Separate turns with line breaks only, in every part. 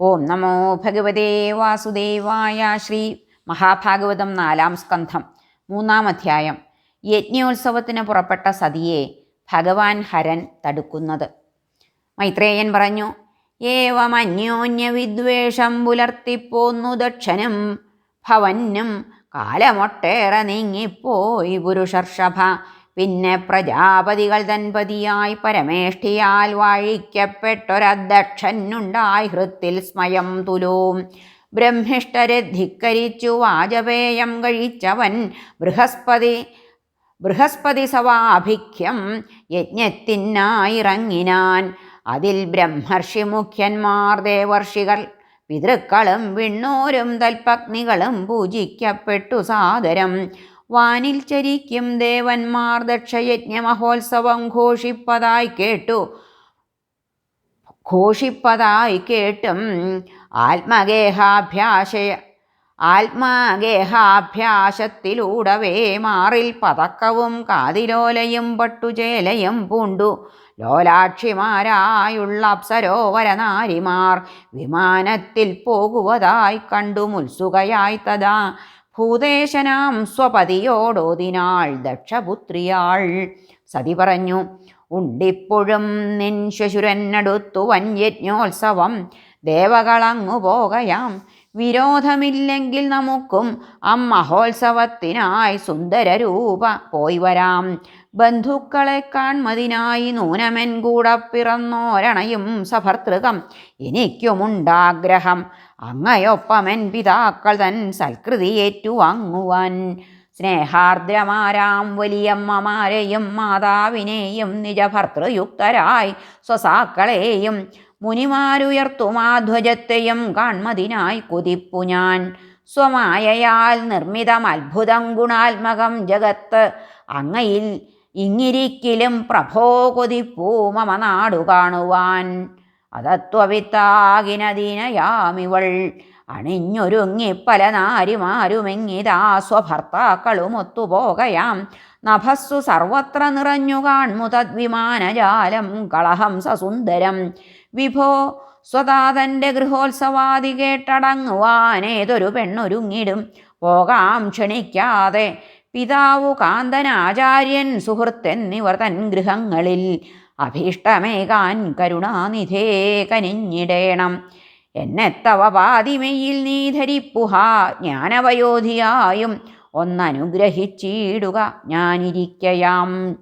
ഓം നമോ ഭഗവതേ വാസുദേവായ ശ്രീ മഹാഭാഗവതം നാലാം സ്കന്ധം മൂന്നാം അധ്യായം യജ്ഞോത്സവത്തിന് പുറപ്പെട്ട സതിയെ ഭഗവാൻ ഹരൻ തടുക്കുന്നത്. മൈത്രേയൻ പറഞ്ഞു ഏവമന്യോന്യ വിദ്വേഷം പുലർത്തിപ്പോന്നു ദക്ഷനും ഭവനും കാലമൊട്ടേറെ നീങ്ങിപ്പോയി പുരുഷർഷഭ. പിന്നെ പ്രജാപതികൾ തൻപതിയായി പരമേഷ്ഠിയാൽ വാഴിക്കപ്പെട്ടൊരധ്യക്ഷനുണ്ടായി ഹൃത്തിൽ സ്മയം തുലോം. ബ്രഹ്മിഷ്ഠരെ ധിക്കരിച്ചു വാജപേയം കഴിച്ചവൻ ബൃഹസ്പതി ബൃഹസ്പതി സവാഭിഖ്യം യജ്ഞത്തിനായിറങ്ങിനാൻ. അതിൽ ബ്രഹ്മർഷി മുഖ്യന്മാർ ദേവർഷികൾ പിതൃക്കളും വിണ്ണൂരും തൽപഗ്നികളും പൂജിക്കപ്പെട്ടു സാദരം. വാനിൽ ചരിക്കും ദേവന്മാർ ദക്ഷയജ്ഞ മഹോത്സവം ഘോഷിപ്പതായി കേട്ടു. ഘോഷിപ്പതായി കേട്ടും ആത്മഗേഹാഭ്യാസ ആത്മഗേഹാഭ്യാസത്തിലൂടവേ മാറിൽ പതക്കവും കാതിലോലയും പട്ടുചേലയും പൂണ്ടു. ലോലാക്ഷിമാരായുള്ള അപ്സരോവരനാരിമാർ വിമാനത്തിൽ പോകുവതായി കണ്ടു. മുത്സുകയായി തഥാ ഭൂതേശനാം സ്വപതിയോടോതിനാൾ ദക്ഷപുത്രിയാൾ. സതി പറഞ്ഞു ഉണ്ടിപ്പോഴും നിൻ ശശുരനടുത്തു വൻയജ്ഞോത്സവം ദേവകളങ്ങു പോകയാം. വിരോധമില്ലെങ്കിൽ നമുക്കും അമ്മഹോത്സവത്തിനായി സുന്ദരരൂപ പോയി വരാം. ബന്ധുക്കളെ കാൺമതിനായി നൂനമൻ പിറന്നോരണയും സഭർത്തൃകം എനിക്കുമുണ്ടാഗ്രഹം. അങ്ങയൊപ്പമൻ പിതാക്കൾ തൻ സൽകൃതി ഏറ്റുവാങ്ങുവാൻ. സ്നേഹാർദ്രമാരാം വലിയമ്മമാരെയും മാതാവിനെയും നിജഭർത്തൃയുക്തരായി സ്വസാക്കളെയും മുനിമാരുയർത്തുമാധ്വജത്തെയും കാൺമതിനായി കുതിപ്പു ഞാൻ. സ്വമായയാൽ നിർമ്മിതം അത്ഭുതം ഗുണാത്മകം ജഗത്ത് അങ്ങയിൽ ഇങ്ങിരിക്കിലും പ്രഭോ കൊതിപ്പൂ നാടു കാണുവാൻ. അതത്വവിത്താകിനദീനയാമിവൾ. അണിഞ്ഞൊരുങ്ങി പല നാരിമാരുമെങ്ങിതാ സ്വഭർത്താക്കളും ഒത്തുപോകയാം നഭസ്സു സർവത്ര നിറഞ്ഞു കാൺമുതദ്വിമാനജാലം കളഹം സസുന്ദരം സുന്ദരം. വിഭോ സ്വതാതന്റെ ഗൃഹോത്സവാദി കേട്ടടങ്ങുവാനേതൊരു പെണ്ണൊരുങ്ങിടും. പോകാം ക്ഷണിക്കാതെ. പിതാവു കാന്തനാചാര്യൻ സുഹൃത്തെന്നിവർ തൻ ഗൃഹങ്ങളിൽ അഭീഷ്ടമേകാൻ കരുണാനിധേ കനിഞ്ഞിടേണം. എന്നെ തവ പാതിമയിൽ നീ ധരിപ്പുഹ ജ്ഞാനവയോധിയായും ഒന്നനുഗ്രഹിച്ചിടുക ഞാനിരിക്കയാം.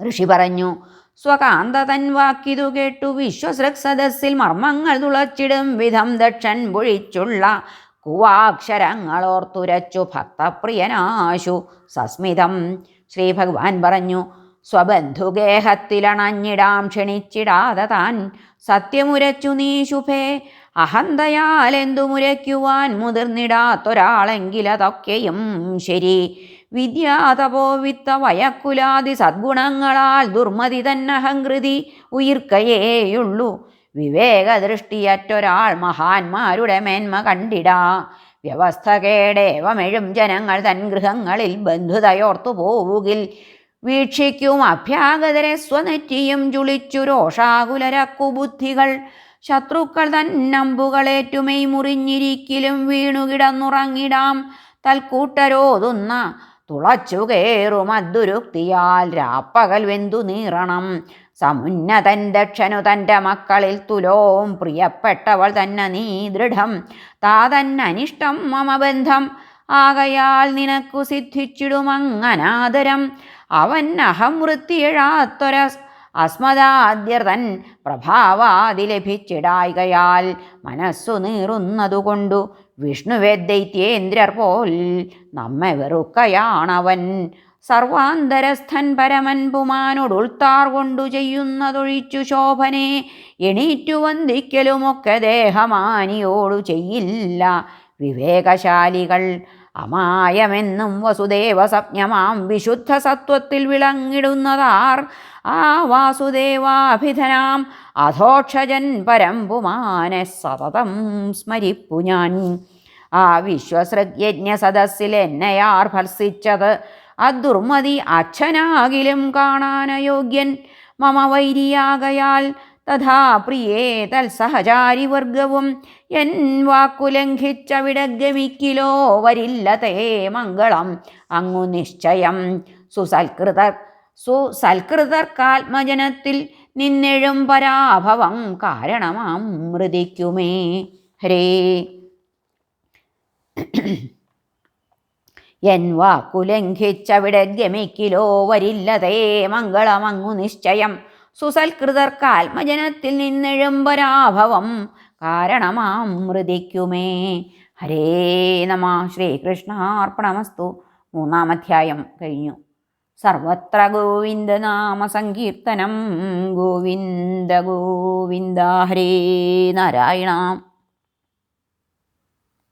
ഋഷി പറഞ്ഞു സ്വകാന്ത തൻ വാക്കിതു കേട്ടു വിശ്വസൃക് സദസ്സിൽ മർമ്മങ്ങൾ തുളച്ചിടും വിധം ദക്ഷൻ പൊഴിച്ചുള്ള കുവാക്ഷരങ്ങളോർത്തുരച്ചു ഭക്തപ്രിയനാശു. സസ്മിതം ശ്രീ ഭഗവാൻ പറഞ്ഞു സ്വബന്ധുഗേഹത്തിലണഞ്ഞിടാം ക്ഷണിച്ചിടാതെ താൻ സത്യമുരച്ചു നീ ശുഭേ. അഹന്തയാലെന്തു മുരയ്ക്കുവാൻ മുതിർന്നിടാത്തൊരാളെങ്കിലതൊക്കെയും ശരി. വിദ്യാതപോ വിത്ത വയക്കുലാതി സദ്ഗുണങ്ങളാൽ ദുർമതി തന്നഹങ്കൃതി ഉയിർക്കയേയുള്ളൂ. വിവേകദൃഷ്ടിയറ്റൊരാൾ മഹാന്മാരുടെ മേന്മ കണ്ടിടാ. വ്യവസ്ഥ കേടേവമെഴും ജനങ്ങൾ തൻ ഗൃഹങ്ങളിൽ ബന്ധുതയോർത്തു പോവുകിൽ. വീക്ഷിക്കും അഭ്യാഗതരെ സ്വനെറ്റിയും ജുളിച്ചു രോഷാകുലരക്കു ബുദ്ധികൾ ശത്രുക്കൾ തന്നമ്പുകളേറ്റുമെയ് മുറിഞ്ഞിരിക്കിലും വീണുകിടന്നുറങ്ങിടാം. തൽക്കൂട്ടരോതുന്ന തുളച്ചു കയറും അദ്ദുരുക്തിയാൽ രാപ്പകൽ വെന്തു നീറണം. സമുന്നതൻ ദക്ഷനു തന്റെ മക്കളിൽ തുലോം പ്രിയപ്പെട്ടവൾ തന്നെ നീ ദൃഢം. താതന്നനിഷ്ടം മമബന്ധം. ആകയാൽ നിനക്കു സിദ്ധിച്ചിടുമങ്ങനാദരം. അവൻ അഹം വൃത്തിയിഴാത്തൊര അസ്മദാദ്യർതൻ പ്രഭാവാതി ലഭിച്ചിടായികയാൽ മനസ്സു നീറുന്നതുകൊണ്ടു വിഷ്ണുവെ ദൈത്യേന്ദ്രർ പോൽ നമ്മെ വെറുക്കയാണവൻ. സർവാന്തരസ്ഥൻ പരമൻ പുമാനോടുൾത്താർ കൊണ്ടു ചെയ്യുന്നതൊഴിച്ചു ശോഭനെ എണീറ്റു വന്ദിക്കലുമൊക്കെ ദേഹമാനിയോടു ചെയ്യില്ല. വിവേകശാലികൾ അമായമെന്നും വസുദേവ സപ്ഞമാം വിശുദ്ധ സത്വത്തിൽ വിളങ്ങിടുന്നതാർ. ആ വാസുദേവാഭിധനാം അധോക്ഷജൻ പരമ്പുമാനെ സതതം സ്മരിപ്പു ഞാൻ. ആ വിശ്വസൃജ്ഞ സദസ്സിൽ എന്നെയാർ ഭർസിച്ചത്. അദുർമതി അച്ഛനാകിലും കാണാനയോഗ്യൻ. മമ വൈരിയാകയാൽ തഥാ പ്രിയേ തത്സഹചാരിവർഗവും എൻ വാക്കുലംഘിച്ചവിടെ ഗമിക്കിലോ വരില്ല തേ മംഗളം. അങ്ങു നിശ്ചയം. സുസൽകൃതർ സുസൽകൃതർക്കാത്മജനത്തിൽ നിന്നെഴും പരാഭവം കാരണമാം മൃതിക്കുമേ. ഹരേ. എൻ വാക്കുലംഘിച്ചവിടെ ഗമിക്കിലോ വരില്ലതേ മംഗളമങ്ങു നിശ്ചയം. സുസൽകൃതർക്കാത്മജനത്തിൽ ആത്മജനത്തിൽ പരാഭവം കാരണമാം മൃതിക്കുമേ ഹരേ നമ. ശ്രീകൃഷ്ണാർപ്പണമസ്തു. മൂന്നാം അധ്യായം കഴിഞ്ഞു. സർവത്ര ഗോവിന്ദ നാമ സങ്കീർത്തനം ഗോവിന്ദ ഗോവിന്ദ ഹരേ നാരായണ.